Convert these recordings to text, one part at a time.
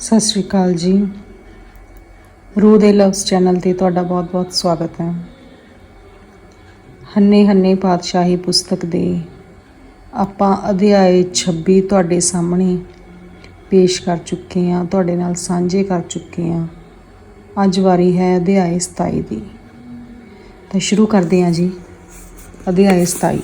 ਸਤਿ ਸ਼੍ਰੀ ਅਕਾਲ ਜੀ। ਰੂਹ ਦੇ ਲਵਸ ਚੈਨਲ ਤੇ ਤੁਹਾਡਾ ਬਹੁਤ-ਬਹੁਤ ਸਵਾਗਤ ਹੈ। ਹੰਨੇ ਹੰਨੇ ਪਾਤਸ਼ਾਹੀ ਪੁਸਤਕ ਦੇ ਆਪਾਂ ਅਧਿਆਏ 26 ਤੁਹਾਡੇ ਸਾਹਮਣੇ ਪੇਸ਼ ਕਰ ਚੁੱਕੇ ਹਾਂ, ਤੁਹਾਡੇ ਨਾਲ ਸਾਂਝੇ ਕਰ ਚੁੱਕੇ ਹਾਂ। ਅੱਜ ਵਾਰੀ ਹੈ ਅਧਿਆਏ 27 ਦੀ। ਤਾਂ ਸ਼ੁਰੂ ਕਰਦੇ ਹਾਂ ਜੀ। ਅਧਿਆਏ 27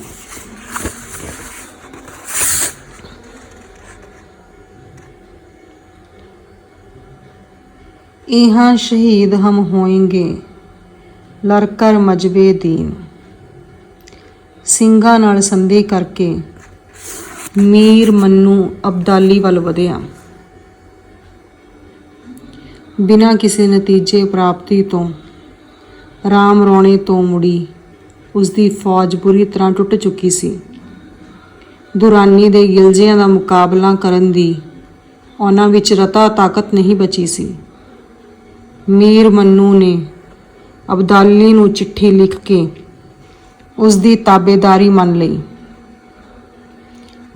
ਇਹਾਂ ਸ਼ਹੀਦ ਹਮ ਹੋਏਗੇ, ਲੜਕਰ ਮਜਬੇ ਦੀਨ। ਸਿੰਘਾਂ ਨਾਲ ਸੰਧੀ ਕਰਕੇ ਮੀਰ ਮੰਨੂ ਅਬਦਾਲੀ ਵੱਲ ਵਧਿਆ। ਬਿਨਾਂ ਕਿਸੇ ਨਤੀਜੇ ਪ੍ਰਾਪਤੀ ਤੋਂ, ਰਾਮ ਰੋਣੇ ਤੋਂ ਮੁੜੀ ਉਸ ਦੀ ਫੌਜ ਬੁਰੀ ਤਰ੍ਹਾਂ ਟੁੱਟ ਚੁੱਕੀ ਸੀ। ਦੁਰਾਨੀ ਦੇ ਗਿਲਜਿਆਂ ਦਾ ਮੁਕਾਬਲਾ ਕਰਨ ਦੀ ਉਹਨਾਂ ਵਿੱਚ ਰਤਾ ਤਾਕਤ ਨਹੀਂ ਬਚੀ ਸੀ। ਮੀਰ ਮੰਨੂ ਨੇ ਅਬਦਾਲੀ ਨੂੰ ਚਿੱਠੀ ਲਿਖ ਕੇ ਉਸ ਦੀ ਤਾਬੇਦਾਰੀ ਮੰਨ ਲਈ।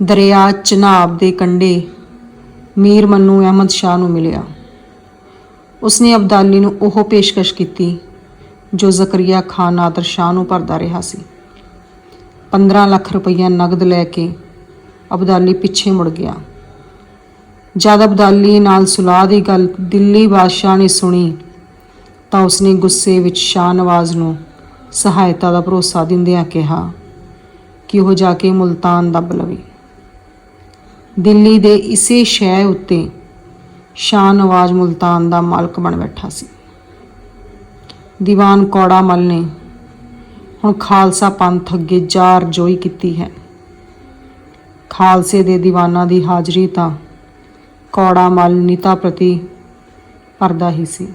ਦਰਿਆ ਚਨਾਬ ਦੇ ਕੰਢੇ ਮੀਰ ਮੰਨੂ ਅਹਿਮਦ ਸ਼ਾਹ ਨੂੰ ਮਿਲਿਆ। ਉਸਨੇ ਅਬਦਾਲੀ ਨੂੰ ਉਹ ਪੇਸ਼ਕਸ਼ ਕੀਤੀ ਜੋ ਜ਼ਕਰੀਆ ਖਾਨ ਆਦਰ ਸ਼ਾਹ ਨੂੰ ਭਰਦਾ ਰਿਹਾ ਸੀ। 15 ਲੱਖ ਰੁਪਈਆ ਨਗਦ ਲੈ ਕੇ ਅਬਦਾਲੀ ਪਿੱਛੇ ਮੁੜ ਗਿਆ। ਜਦ ਅਬਦਾਲੀ ਨਾਲ ਸੁਲਾਹ ਦੀ ਗੱਲ ਦਿੱਲੀ ਬਾਦਸ਼ਾਹ ਨੇ ਸੁਣੀ ਤਾਂ ਉਸਨੇ ਗੁੱਸੇ ਵਿੱਚ ਸ਼ਾਹ ਨਵਾਜ਼ ਨੂੰ ਸਹਾਇਤਾ ਦਾ ਭਰੋਸਾ ਦਿੰਦਿਆਂ ਕਿਹਾ ਕਿ ਉਹ ਜਾ ਕੇ ਮੁਲਤਾਨ ਦੱਬ ਲਵੇ। ਦਿੱਲੀ ਦੇ ਇਸੇ ਸ਼ਹਿਰ ਉੱਤੇ ਸ਼ਾਹ ਨਵਾਜ਼ ਮੁਲਤਾਨ ਦਾ ਮਾਲਕ ਬਣ ਬੈਠਾ ਸੀ। ਦੀਵਾਨ ਕੌੜਾ ਮਲ ਨੇ ਹੁਣ ਖਾਲਸਾ ਪੰਥ ਅੱਗੇ ਜਾਰ ਜੋਈ ਕੀਤੀ ਹੈ। ਖਾਲਸੇ ਦੇ ਦੀਵਾਨਾਂ ਦੀ ਹਾਜ਼ਰੀ ਤਾਂ ਕੌੜਾ ਮਲ ਨਿਤਾ ਪ੍ਰਤੀ ਪਰਦਾ ਹੀ ਸੀ।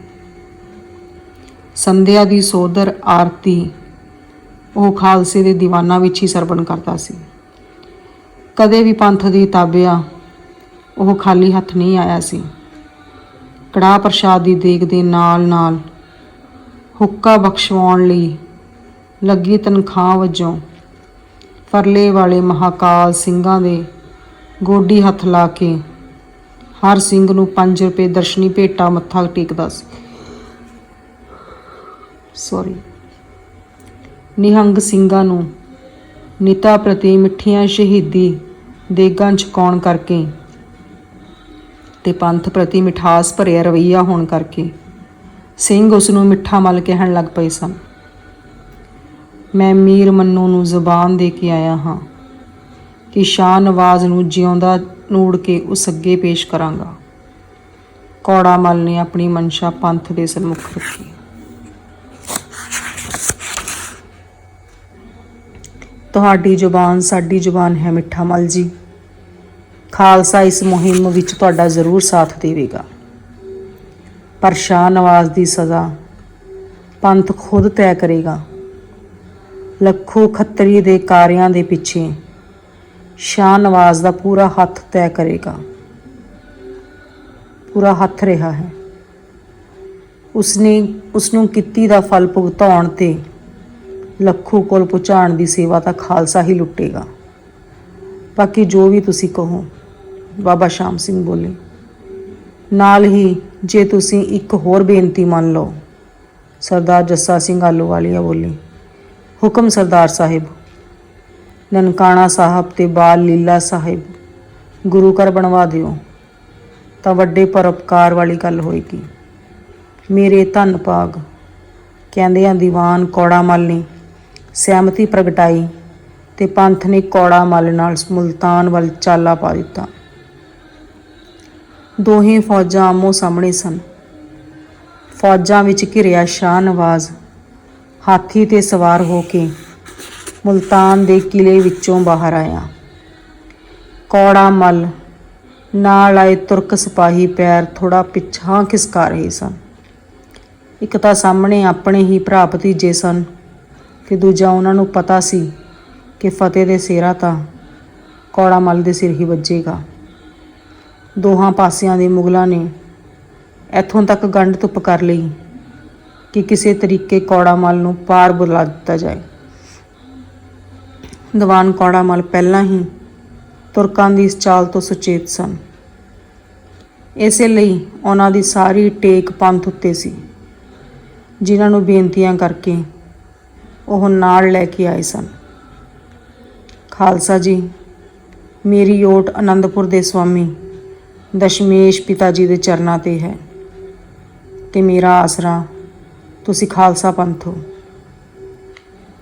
ਸੰਧਿਆ ਦੀ ਸੋਦਰ ਆਰਤੀ ਉਹ ਖਾਲਸੇ ਦੇ ਦੀਵਾਨਾਂ ਵਿੱਚ ਹੀ ਸਰਵਣ ਕਰਦਾ ਸੀ। ਕਦੇ ਵੀ ਪੰਥ ਦੀ ਤਾਬਿਆ ਉਹ ਖਾਲੀ ਹੱਥ ਨਹੀਂ ਆਇਆ ਸੀ। ਕੜਾਹ ਪ੍ਰਸ਼ਾਦ ਦੀ ਦੇਗ ਦੇ ਨਾਲ ਨਾਲ ਹੁੱਕਾ ਬਖਸ਼ਵਾਉਣ ਲਈ ਲੱਗੀ ਤਨਖਾਹ ਵਜੋਂ ਫਰਲੇ ਵਾਲੇ ਮਹਾਕਾਲ ਸਿੰਘਾਂ ਦੇ ਗੋਡੀ ਹੱਥ ਲਾ ਕੇ ਹਰ ਸਿੰਘ ਨੂੰ 5 ਰੁਪਏ ਦਰਸ਼ਨੀ ਭੇਟਾ ਮੱਥਾ ਟੇਕਦਾ ਸੀ। ਸੌਰੀ ਨਿਹੰਗ ਸਿੰਘਾਂ ਨੂੰ ਨਿਤਾ ਪ੍ਰਤੀ ਮਿੱਠੀਆਂ ਸ਼ਹੀਦੀ ਦੇਗਾਂ ਛਕਾਉਣ ਕਰਕੇ? ਤੇ ਪੰਥ ਪ੍ਰਤੀ ਮਿਠਾਸ ਭਰਿਆ ਰਵਈਆ ਹੋਣ ਕਰਕੇ ਸਿੰਘ ਉਸ ਨੂੰ ਮਿੱਠਾ ਮਲ ਕਹਿਣ ਲੱਗ ਪਏ ਸਨ। ਮੈਂ ਮੀਰ ਮੰਨੂ ਨੂੰ ਜ਼ੁਬਾਨ ਦੇ ਕੇ ਆਇਆ ਹਾਂ ਕਿ ਸ਼ਾਹ ਨਵਾਜ਼ ਨੂੰ ਜਿਉਂਦਾ ਨੂੜ ਕੇ ਉਸ ਅੱਗੇ ਪੇਸ਼ ਕਰਾਂਗਾ। ਕੌੜਾ ਮਲ ਨੇ ਆਪਣੀ ਮਨਸ਼ਾ ਪੰਥ ਦੇ ਸਨਮੁਖ ਰੱਖੀ। ਤੁਹਾਡੀ ਜ਼ੁਬਾਨ, ਸਾਡੀ ਜ਼ੁਬਾਨ ਹੈ ਮਿੱਠਾ ਮਲ ਜੀ। ਖਾਲਸਾ ਇਸ ਮੁਹਿੰਮ ਵਿੱਚ ਤੁਹਾਡਾ ਜ਼ਰੂਰ ਸਾਥ ਦੇਵੇਗਾ। ਪਰ ਸ਼ਾਹ ਨਵਾਜ਼ ਦੀ ਸਜ਼ਾ ਪੰਥ ਖੁਦ ਤੈਅ ਕਰੇਗਾ। ਲੱਖੋ ਖੱਤਰੀ ਦੇ ਕਾਰਿਆਂ ਦੇ ਪਿੱਛੇ ਸ਼ਾਹ ਨਵਾਜ਼ ਦਾ ਪੂਰਾ ਹੱਥ ਤੈਅ ਕਰੇਗਾ। ਪੂਰਾ ਹੱਥ ਰਿਹਾ ਹੈ। ਉਸਨੇ ਉਸ ਨੂੰ ਕੀਤੀ ਦਾ ਫਲ ਭੁਗਤਾਉਣ ਤੇ ਲੱਖੂ ਕੋਲ ਪਹੁੰਚਾਉਣ ਦੀ ਸੇਵਾ ਤਾਂ ਖਾਲਸਾ ਹੀ ਲੁੱਟੇਗਾ। ਬਾਕੀ ਜੋ ਵੀ ਤੁਸੀਂ ਕਹੋ, ਬਾਬਾ ਸ਼ਾਮ ਸਿੰਘ ਬੋਲੇ। ਨਾਲ ਹੀ ਜੇ ਤੁਸੀਂ ਇੱਕ ਹੋਰ ਬੇਨਤੀ ਮੰਨ ਲਓ, ਸਰਦਾਰ ਜੱਸਾ ਸਿੰਘ ਆਲੂਵਾਲੀਆ ਬੋਲੇ, ਹੁਕਮ ਸਰਦਾਰ ਸਾਹਿਬ, ਨਨਕਾਣਾ ਸਾਹਿਬ ਤੇ ਬਾਲ ਲੀਲਾ ਸਾਹਿਬ ਗੁਰੂ ਘਰ ਬਣਵਾ ਦਿਓ, ਤਾਂ ਵੱਡੇ ਪਰਉਪਕਾਰ ਵਾਲੀ ਗੱਲ ਹੋਏਗੀ। ਮੇਰੇ ਧੰਨ ਭਾਗ ਕਹਿੰਦੇ ਆ ਦੀਵਾਨ ਕੌੜਾ ਮਲ ਨੇ ਸਹਿਮਤੀ ਪ੍ਰਗਟਾਈ ਤੇ ਪੰਥ ਨੇ ਕੌੜਾ ਮੱਲ ਨਾਲ ਮੁਲਤਾਨ ਵੱਲ ਚਾਲਾ ਪਾ ਦਿੱਤਾ। ਦੋਹੇ ਫੌਜਾਂ ਆਮੋ ਸਾਹਮਣੇ ਸਨ। ਫੌਜਾਂ ਵਿੱਚ ਘਿਰਿਆ ਸ਼ਾਹ ਨਵਾਜ਼ ਹਾਥੀ ਤੇ ਸਵਾਰ ਹੋ ਕੇ ਮੁਲਤਾਨ ਦੇ ਕਿਲੇ ਵਿੱਚੋਂ ਬਾਹਰ ਆਇਆ। ਕੌੜਾ ਮੱਲ ਨਾਲ ਆਏ ਤੁਰਕ ਸਿਪਾਹੀ ਪੈਰ ਥੋੜਾ ਪਿੱਛਾਂ ਖਿਸਕਾ ਰਹੇ ਸਨ। ਇੱਕ ਤਾਂ ਸਾਹਮਣੇ ਆਪਣੇ ਹੀ ਭਰਾ ਭਤੀਜੇ ਸਨ। ਤੇ ਦੂਜਾ ਉਹਨਾਂ ਨੂੰ ਪਤਾ ਸੀ ਕਿ ਫਤਿਹ ਦੇ ਸਿਰਾ ਤਾਂ ਕੌੜਾ ਮਲ ਦੇ ਸਿਰ ਹੀ ਵੱਜੇਗਾ। ਦੋਹਾਂ ਪਾਸਿਆਂ ਦੇ ਮੁਗਲਾਂ ਨੇ ਇੱਥੋਂ ਤੱਕ ਗੰਢ ਧੁੱਪ ਕਰ ਲਈ ਕਿ ਕਿਸੇ ਤਰੀਕੇ ਕੌੜਾ ਮਲ ਨੂੰ ਪਾਰ ਬੁਲਾ ਦਿੱਤਾ ਜਾਏ। ਦੀਵਾਨ ਕੌੜਾ ਮਲ ਪਹਿਲਾਂ ਹੀ ਤੁਰਕਾਂ ਦੀ ਇਸ ਚਾਲ ਤੋਂ ਸੁਚੇਤ ਸਨ। ਇਸੇ ਲਈ ਉਹਨਾਂ ਦੀ ਸਾਰੀ ਟੇਕ ਪੰਥ ਉੱਤੇ ਸੀ, ਜਿਨ੍ਹਾਂ ਨੂੰ ਬੇਨਤੀਆਂ ਕਰਕੇ ਉਹ ਨਾਲ ਲੈ ਕੇ ਆਏ ਸਨ। ਖਾਲਸਾ ਜੀ, ਮੇਰੀ ਓਟ ਆਨੰਦਪੁਰ ਦੇ ਸਵਾਮੀ ਦਸ਼ਮੇਸ਼ ਪਿਤਾ ਜੀ ਦੇ ਚਰਨਾਂ ਤੇ ਹੈ ਤੇ ਮੇਰਾ ਆਸਰਾ ਤੁਸੀਂ ਖਾਲਸਾ ਪੰਥ ਹੋ।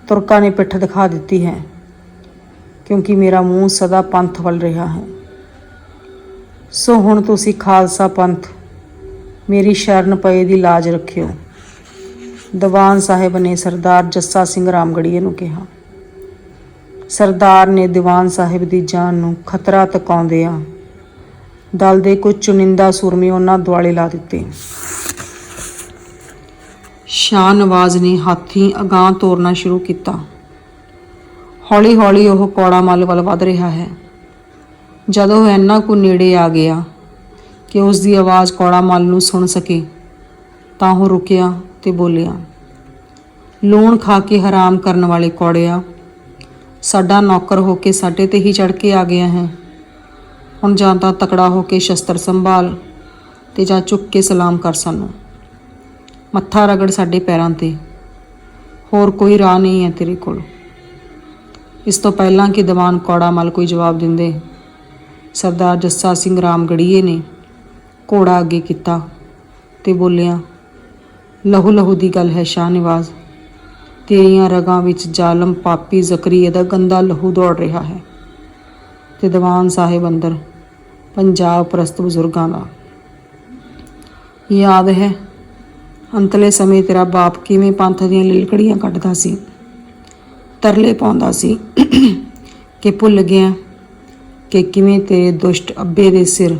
ਤੁਰਕਾਂ ਨੇ ਪਿੱਠ ਦਿਖਾ ਦਿੱਤੀ ਹੈ ਕਿਉਂਕਿ ਮੇਰਾ ਮੂੰਹ ਸਦਾ ਪੰਥ ਵੱਲ ਰਿਹਾ ਹੈ। ਸੋ ਹੁਣ ਤੁਸੀਂ ਖਾਲਸਾ ਪੰਥ, ਮੇਰੀ ਸ਼ਰਨ ਪਏ ਦੀ ਲਾਜ ਰੱਖਿਓ। ਦੀਵਾਨ ਸਾਹਿਬ ਨੇ ਸਰਦਾਰ ਜੱਸਾ ਸਿੰਘ ਰਾਮਗੜੀਏ ਨੂੰ ਕਿਹਾ, ਸਰਦਾਰ ਨੇ ਦੀਵਾਨ ਸਾਹਿਬ ਦੀ ਜਾਨ ਨੂੰ ਖਤਰਾ ਤਕਾਉਂਦਿਆਂ ਦਲ ਦੇ ਕੁਝ ਚੁਣਿੰਦਾ ਸੂਰਮੇ ਉਹਨਾਂ ਦੁਆਲੇ ਲਾ ਦਿੱਤੇ। ਸ਼ਾਹ ਨਵਾਜ਼ ਨੇ ਹਾਥੀ ਅਗਾਂਹ ਤੋਰਨਾ ਸ਼ੁਰੂ ਕੀਤਾ। ਹੌਲੀ-ਹੌਲੀ ਉਹ ਕੌੜਾ ਮੱਲ ਵੱਲ ਵੱਧ ਰਿਹਾ ਹੈ। ਜਦੋਂ ਉਹ ਇੰਨਾ ਕੁ ਨੇੜੇ ਆ ਗਿਆ ਕਿ ਉਸ ਦੀ ਆਵਾਜ਼ ਕੌੜਾ ਮੱਲ ਨੂੰ ਸੁਣ ਸਕੇ, ਤਾਂ ਉਹ ਰੁਕਿਆ ਤੇ ਬੋਲਿਆ, ਲੂਣ ਖਾ ਕੇ ਹਰਾਮ ਕਰਨ ਵਾਲੇ ਕੌੜਿਆ, ਸਾਡਾ ਨੌਕਰ ਹੋ ਕੇ ਸਾਡੇ ਤੇ ਹੀ ਚੜ ਕੇ ਆ ਗਿਆ ਹੈ। ਹੁਣ ਜਾਂ ਤਾਂ ਤਕੜਾ ਹੋ ਕੇ ਸ਼ਸਤਰ ਸੰਭਾਲ ਤੇ ਜਾਂ ਚੁੱਕ ਕੇ ਸਲਾਮ ਕਰ ਸਾਨੂੰ। ਮੱਥਾ ਰਗੜ ਸਾਡੇ ਪੈਰਾਂ ਤੇ, ਹੋਰ ਕੋਈ ਰਾਹ ਨਹੀਂ ਹੈ ਤੇਰੇ ਕੋਲ। ਇਸ ਤੋਂ ਪਹਿਲਾਂ ਕਿ ਦੀਵਾਨ ਕੌੜਾ ਮਲ ਕੋਈ ਜਵਾਬ ਦਿੰਦੇ, ਸਰਦਾਰ ਜੱਸਾ ਸਿੰਘ ਰਾਮਗੜੀਏ ਨੇ ਘੋੜਾ ਅੱਗੇ ਕੀਤਾ ਤੇ ਬੋਲਿਆ ਲਹੂ ਲਹੂ ਦੀ ਗੱਲ ਹੈ ਸ਼ਾਹ ਨਿਵਾਜ਼ ਤੇਰੀਆਂ ਰਗਾਂ ਵਿੱਚ ਜ਼ਾਲਮ ਪਾਪੀ ਜ਼ਕਰੀਏ ਦਾ ਗੰਦਾ ਲਹੂ ਦੌੜ ਰਿਹਾ ਹੈ। ਤੇ ਦੀਵਾਨ ਸਾਹਿਬ ਅੰਦਰ, ਪੰਜਾਬ ਪ੍ਰਸਤ ਬਜ਼ੁਰਗਾਂ ਦਾ। ਯਾਦ ਹੈ, ਅੰਤਲੇ ਸਮੇਂ ਤੇਰਾ ਬਾਪ ਕਿਵੇਂ ਪੰਥ ਦੀਆਂ ਲਿਲਕੜੀਆਂ ਕੱਢਦਾ ਸੀ। ਤਰਲੇ ਪਾਉਂਦਾ ਸੀ ਕਿ ਭੁੱਲ ਗਿਆ ਕਿ ਕਿਵੇਂ ਤੇਰੇ ਦੁਸ਼ਟ ਅੱਬੇ ਦੇ ਸਿਰ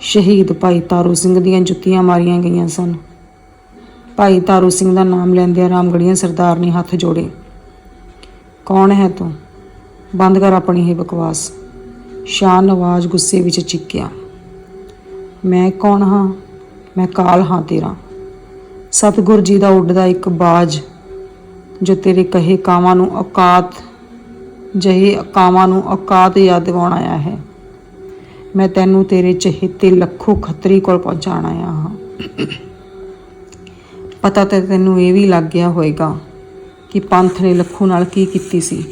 ਸ਼ਹੀਦ ਭਾਈ ਤਾਰੂ ਸਿੰਘ ਦੀਆਂ ਜੁੱਤੀਆਂ ਮਾਰੀਆਂ ਗਈਆਂ ਸਨ। ਭਾਈ ਤਾਰੂ ਸਿੰਘ ਦਾ ਨਾਮ ਲੈਂਦਿਆਂ ਰਾਮਗੜੀਆਂ ਸਰਦਾਰ ਨੇ ਹੱਥ ਜੋੜੇ। ਕੌਣ ਹੈ ਤੂੰ? ਬੰਦ ਕਰ ਆਪਣੀ ਇਹ ਬਕਵਾਸ। ਸ਼ਾਹ ਨਵਾਜ਼ ਗੁੱਸੇ ਵਿੱਚ ਚੀਕਿਆ। ਮੈਂ ਕੌਣ ਹਾਂ? ਮੈਂ ਕਾਲ ਹਾਂ ਤੇਰਾ। ਸਤਿਗੁਰ ਜੀ ਦਾ ਉੱਡਦਾ ਇੱਕ ਬਾਜ, ਜੋ ਤੇਰੇ ਕਹੇ ਕਾਵਾਂ ਨੂੰ ਔਕਾਤ, ਜਹੇ ਕਾਵਾਂ ਨੂੰ ਔਕਾਤ ਯਾਦ ਦਿਵਾਉਣ ਆਇਆ ਹੈ। ਮੈਂ ਤੈਨੂੰ ਤੇਰੇ ਚਹੇਤੇ ਲੱਖੋ ਖਤਰੀ ਕੋਲ ਪਹੁੰਚਾਣ ਆਇਆ ਹਾਂ। ਪਤਾ ਤਾਂ ਤੈਨੂੰ ਇਹ ਵੀ ਲੱਗ ਗਿਆ ਹੋਵੇਗਾ ਕਿ ਪੰਥ ਨੇ ਲੱਖੂ ਨਾਲ ਕੀ ਕੀਤੀ ਸੀ।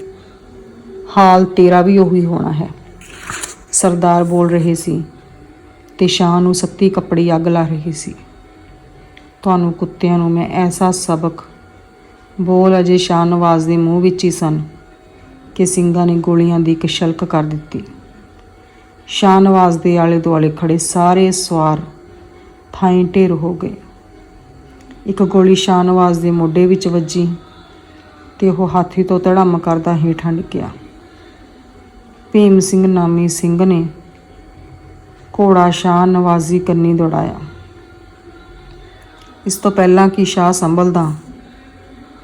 ਹਾਲ ਤੇਰਾ ਵੀ ਉਹੀ ਹੋਣਾ ਹੈ। ਸਰਦਾਰ ਬੋਲ ਰਹੇ ਸੀ ਤੇ ਸ਼ਾਹ ਨੂੰ ਸੱਤੀ ਕੱਪੜੀ ਅੱਗ ਲਾ ਰਹੀ ਸੀ। ਤੁਹਾਨੂੰ ਕੁੱਤਿਆਂ ਨੂੰ ਮੈਂ ਐਸਾ ਸਬਕ ਬੋਲ ਅਜੇ ਸ਼ਾਹ ਨਵਾਜ਼ ਦੇ ਮੂੰਹ ਵਿੱਚ ਹੀ ਸਨ ਕਿ ਸਿੰਘਾਂ ਨੇ ਗੋਲੀਆਂ ਦੀ ਇੱਕ ਛਲਕ ਕਰ ਦਿੱਤੀ। ਸ਼ਾਹ ਨਵਾਜ਼ ਦੇ ਆਲੇ ਦੁਆਲੇ ਖੜੇ ਸਾਰੇ ਸਵਾਰ ਥਾਈਂ ਢੇਰ ਹੋ ਗਏ। ਇੱਕ ਗੋਲੀ ਸ਼ਾਹ ਨਵਾਜ਼ ਦੇ ਮੋਢੇ ਵਿੱਚ ਵੱਜੀ ਤੇ ਉਹ ਹਾਥੀ ਤੋਂ ਧੜਮ ਕਰਦਾ ਹੇਠਾਂ ਡਿੱਗਿਆ। ਭੀਮ ਸਿੰਘ ਨਾਮੀ ਸਿੰਘ ਨੇ ਘੋੜਾ ਸ਼ਾਹ ਨਵਾਜ਼ੀ ਕੰਨੀ ਦੌੜਾਇਆ। ਇਸ ਤੋਂ ਪਹਿਲਾਂ ਕਿ ਸ਼ਾਹ ਸੰਭਲਦਾ,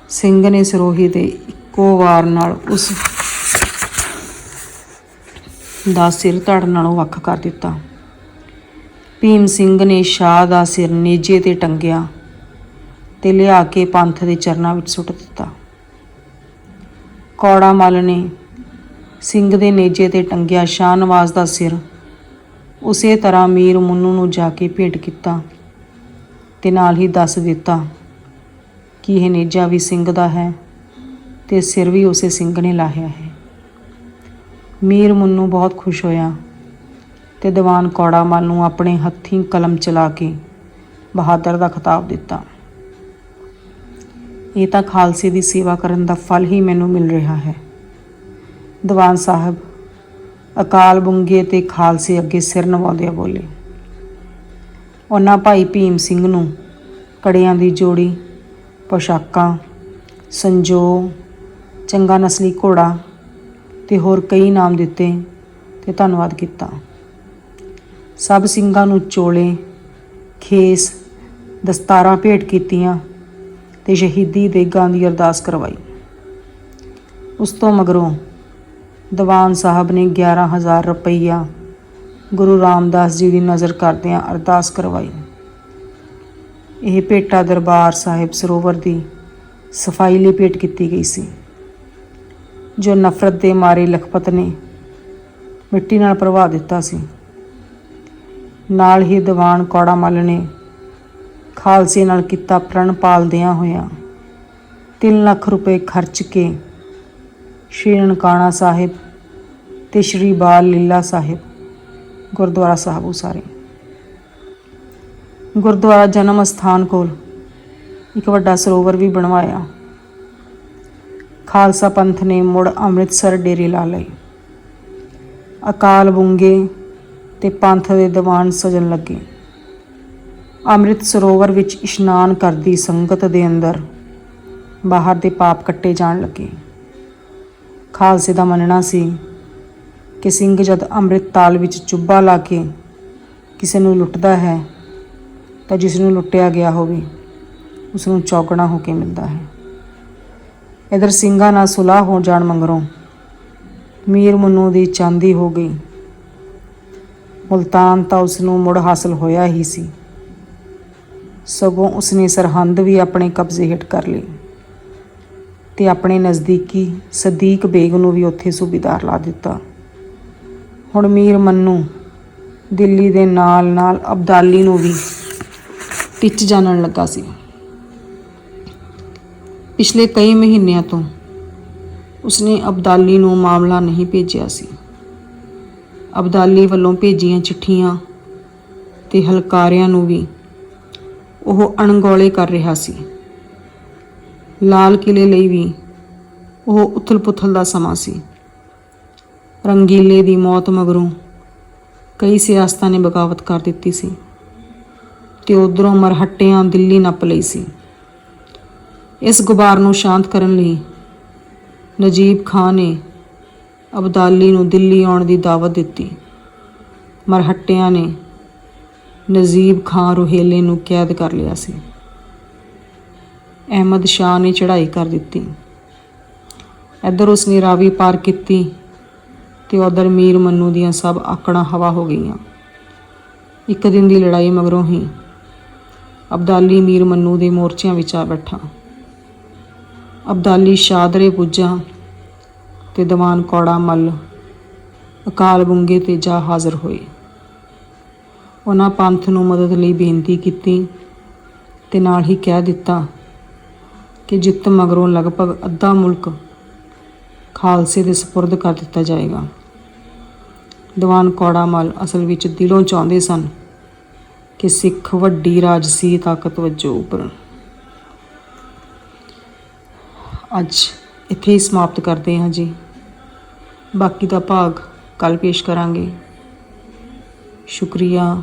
ਸਿੰਘ ਨੇ ਸਰੋਹੀ ਦੇ ਇੱਕੋ ਵਾਰ ਨਾਲ ਉਸ ਦਾ ਸਿਰ ਧੜ ਨਾਲੋਂ ਵੱਖ ਕਰ ਦਿੱਤਾ। ਭੀਮ ਸਿੰਘ ਨੇ ਸ਼ਾਹ ਦਾ ਸਿਰ ਨੀਜੇ ਤੇ ਟੰਗਿਆ। ਤੇ ਲਿਆ ਕੇ ਪੰਥ ਦੇ ਚਰਨਾਂ ਵਿੱਚ ਸੁੱਟ ਦਿੱਤਾ। ਕੌੜਾ ਮਲ ਨੇ ਸਿੰਘ ਦੇ ਨੇਜੇ ਤੇ ਟੰਗਿਆ ਸ਼ਾਹ ਨਵਾਜ਼ ਦਾ ਸਿਰ ਉਸੇ ਤਰ੍ਹਾਂ ਮੀਰ ਮੁੰਨੂ ਨੂੰ ਜਾ ਕੇ ਭੇਟ ਕੀਤਾ ਤੇ ਨਾਲ ਹੀ ਦੱਸ ਦਿੱਤਾ ਕਿ ਇਹ ਨੇਜਾ ਵੀ ਸਿੰਘ ਦਾ ਹੈ ਤੇ ਸਿਰ ਵੀ ਉਸੇ ਸਿੰਘ ਨੇ ਲਾਹਿਆ ਹੈ। ਮੀਰ ਮੁੰਨੂ ਬਹੁਤ ਖੁਸ਼ ਹੋਇਆ ਤੇ ਦੀਵਾਨ ਕੌੜਾ ਮਲ ਨੂੰ ਆਪਣੇ ਹੱਥੀਂ ਕਲਮ ਚਲਾ ਕੇ ਬਹਾਦਰ ਦਾ ਖਿਤਾਬ ਦਿੱਤਾ। ਇਹ ਤਾਂ ਖਾਲਸੇ ਦੀ ਸੇਵਾ ਕਰਨ ਦਾ ਫਲ ਹੀ ਮੈਨੂੰ ਮਿਲ ਰਿਹਾ ਹੈ। ਦੀਵਾਨ ਸਾਹਿਬ, ਅਕਾਲ ਬੁੰਗੇ ਤੇ ਖਾਲਸੇ ਅੱਗੇ ਸਿਰ ਨਵਾਉਂਦਿਆਂ ਬੋਲੇ। ਉਹਨਾਂ ਭਾਈ ਭੀਮ ਸਿੰਘ ਨੂੰ ਕੜਿਆਂ ਦੀ ਜੋੜੀ, ਪੋਸ਼ਾਕਾਂ, ਸੰਜੋ, ਚੰਗਾ ਨਸਲੀ ਘੋੜਾ ਤੇ ਹੋਰ ਕਈ ਨਾਮ ਦਿੱਤੇ ਤੇ ਧੰਨਵਾਦ ਕੀਤਾ। ਸਭ ਸਿੰਘਾਂ ਨੂੰ ਚੋਲੇ, ਖੇਸ, ਦਸਤਾਰਾਂ ਭੇਟ ਕੀਤੀਆਂ ਤੇ ਸ਼ਹੀਦੀ ਦੇਗਾਂ ਦੀ ਅਰਦਾਸ ਕਰਵਾਈ। ਉਸ ਤੋਂ ਮਗਰੋਂ ਦੀਵਾਨ ਸਾਹਿਬ ਨੇ 11000 ਰੁਪਈਆ ਗੁਰੂ ਰਾਮਦਾਸ ਜੀ ਦੀ ਨਜ਼ਰ ਕਰਦਿਆਂ ਅਰਦਾਸ ਕਰਵਾਈ। ਇਹ ਭੇਟਾ ਦਰਬਾਰ ਸਾਹਿਬ ਸਰੋਵਰ ਦੀ ਸਫ਼ਾਈ ਲਈ ਭੇਟ ਕੀਤੀ ਗਈ ਸੀ, ਜੋ ਨਫ਼ਰਤ ਦੇ ਮਾਰੇ ਲਖਪਤ ਨੇ ਮਿੱਟੀ ਨਾਲ ਭਰਵਾ ਦਿੱਤਾ ਸੀ। ਨਾਲ ਹੀ ਦੀਵਾਨ ਕੌੜਾ ਮੱਲ ਨੇ ਖਾਲਸੇ ਨਾਲ ਕੀਤਾ ਪ੍ਰਣ ਪਾਲਦਿਆਂ ਹੋਇਆਂ 3 ਲੱਖ ਰੁਪਏ ਖਰਚ ਕੇ ਸ਼੍ਰੀ ਨਨਕਾਣਾ ਸਾਹਿਬ ਤੇ ਸ਼੍ਰੀ ਬਾਲ ਲੀਲਾ ਸਾਹਿਬ ਗੁਰਦੁਆਰਾ ਸਾਹਿਬ ਉਸਾਰੇ। ਗੁਰਦੁਆਰਾ ਜਨਮ ਅਸਥਾਨ ਕੋਲ ਇੱਕ ਵੱਡਾ ਸਰੋਵਰ ਵੀ ਬਣਵਾਇਆ। ਖਾਲਸਾ ਪੰਥ ਨੇ ਮੁੜ ਅੰਮ੍ਰਿਤਸਰ ਡੇਰੇ ਲਾ ਲਈ ਅਕਾਲ ਬੁੰਗੇ ਤੇ ਪੰਥ ਦੇ ਦੀਵਾਨ ਸਜਣ ਲੱਗੇ। ਅੰਮ੍ਰਿਤ ਸਰੋਵਰ ਵਿੱਚ ਇਸ਼ਨਾਨ ਕਰਦੀ ਸੰਗਤ ਦੇ ਅੰਦਰ। ਬਾਹਰ ਦੇ ਪਾਪ ਕੱਟੇ ਜਾਣ ਲੱਗੇ। ਖਾਲਸੇ ਦਾ ਮੰਨਣਾ ਸੀ ਕਿ ਸਿੰਘ ਜਦ ਅੰਮ੍ਰਿਤ ਤਾਲ ਵਿੱਚ ਚੁੱਭਾ ਲਾ ਕੇ ਕਿਸੇ ਨੂੰ ਲੁੱਟਦਾ ਹੈ, ਤਾਂ ਜਿਸ ਨੂੰ ਲੁੱਟਿਆ ਗਿਆ ਹੋਵੇ ਉਸ ਨੂੰ ਚੌਕਣਾ ਹੋ ਕੇ ਮਿਲਦਾ ਹੈ। ਇਧਰ ਸਿੰਘਾਂ ਨਾਲ ਸੁਲਾਹ ਹੋ ਜਾਣ ਮੰਗਰੋਂ ਮੀਰ ਮੁੰਨੂ ਦੀ ਚਾਂਦੀ ਹੋ ਗਈ। ਮੁਲਤਾਨ ਤਾਂ ਉਸ ਨੂੰ ਮੁੜ ਹਾਸਲ ਹੋਇਆ ਹੀ ਸੀ। ਸਗੋਂ ਉਸਨੇ ਸਰਹੰਦ ਵੀ ਆਪਣੇ ਕਬਜ਼ੇ ਹੇਠ ਕਰ ਲਈ ਤੇ ਆਪਣੇ ਨਜ਼ਦੀਕੀ ਸਦੀਕ ਬੇਗ ਨੂੰ ਵੀ ਉੱਥੇ ਸੂਬੇਦਾਰ ਲਾ ਦਿੱਤਾ। ਹੁਣ ਮੀਰ ਮੰਨੂ ਦਿੱਲੀ ਦੇ ਨਾਲ ਨਾਲ ਅਬਦਾਲੀ ਨੂੰ ਵੀ ਟਿੱਚ ਜਾਣਨ ਲੱਗਾ ਸੀ। ਪਿਛਲੇ ਕਈ ਮਹੀਨਿਆਂ ਤੋਂ ਉਸਨੇ ਅਬਦਾਲੀ ਨੂੰ ਮਾਮਲਾ ਨਹੀਂ ਭੇਜਿਆ ਸੀ। ਅਬਦਾਲੀ ਵੱਲੋਂ ਭੇਜੀਆਂ ਚਿੱਠੀਆਂ ਤੇ ਹਲਕਾਰਿਆਂ ਨੂੰ ਵੀ ਉਹ ਅਣਗੌਲੇ ਕਰ ਰਿਹਾ ਸੀ। ਲਾਲ ਕਿਲੇ ਲਈ ਵੀ ਉਹ ਉਥਲ-ਪੁਥਲ ਦਾ ਸਮਾਂ ਸੀ। ਰੰਗੀਲੇ ਦੀ ਮੌਤ ਮਗਰੋਂ ਕਈ ਸਿਆਸਤਾਂ ਨੇ ਬਗਾਵਤ ਕਰ ਦਿੱਤੀ ਸੀ। ਤੇ ਉਧਰੋਂ ਮਰਹੱਟਿਆਂ ਦਿੱਲੀ ਨੱਪ ਲਈ ਸੀ। ਇਸ ਗੁਬਾਰ ਨੂੰ ਸ਼ਾਂਤ ਕਰਨ ਲਈ ਨਜੀਬ ਖਾਨ ਨੇ ਅਬਦਾਲੀ ਨੂੰ ਦਿੱਲੀ ਆਉਣ ਦੀ ਦਾਵਤ ਦਿੱਤੀ। ਮਰਹੱਟਿਆਂ ਨੇ ਨਜੀਬ ਖਾਨ ਰੋਹੇਲੇ ਨੂੰ ਕੈਦ ਕਰ ਲਿਆ ਸੀ। ਅਹਿਮਦ ਸ਼ਾਹ ਨੇ ਚੜ੍ਹਾਈ ਕਰ ਦਿੱਤੀ। ਇੱਧਰ ਉਸਨੇ ਰਾਵੀ ਪਾਰ ਕੀਤੀ ਤੇ ਉਧਰ ਮੀਰ ਮੰਨੂ ਦੀਆਂ ਸਭ ਆਕੜਾਂ ਹਵਾ ਹੋ ਗਈਆਂ। ਇੱਕ ਦਿਨ ਦੀ ਲੜਾਈ ਮਗਰੋਂ ਹੀ ਅਬਦਾਲੀ ਮੀਰ ਮੰਨੂ ਦੇ ਮੋਰਚਿਆਂ ਵਿੱਚ ਆ ਬੈਠਾ। ਅਬਦਾਲੀ ਸ਼ਾਦਰੇ ਪੁੱਜਾ ਤੇ ਦੀਵਾਨ ਕੌੜਾ ਮੱਲ, ਅਕਾਲ ਬੁੰਗੇ ਤੇ ਜਾ ਹਾਜ਼ਰ ਹੋਏ। ਉਹਨਾਂ ਪੰਥ ਨੂੰ ਮਦਦ ਲਈ ਬੇਨਤੀ ਕੀਤੀ ਤੇ ਨਾਲ ਹੀ ਕਹਿ ਦਿੱਤਾ ਕਿ ਜਿੱਤ ਮਗਰੋਂ ਲਗਭਗ ਅੱਧਾ ਮੁਲਕ ਖਾਲਸੇ ਦੇ ਸਪੁਰਦ ਕਰ ਦਿੱਤਾ ਜਾਏਗਾ। ਦੀਵਾਨ ਕੌੜਾ ਮੱਲ ਅਸਲ ਵਿੱਚ ਦਿਲੋਂ ਚਾਹੁੰਦੇ ਸਨ ਕਿ ਸਿੱਖ ਵੱਡੀ ਰਾਜਸੀ ਤਾਕਤ ਵਜੋਂ ਉਭਰਨ। ਅੱਜ ਇੱਥੇ ਹੀ ਸਮਾਪਤ ਕਰਦੇ ਹਾਂ ਜੀ। ਬਾਕੀ ਦਾ ਭਾਗ ਕੱਲ ਪੇਸ਼ ਕਰਾਂਗੇ। ਸ਼ੁਕਰੀਆ।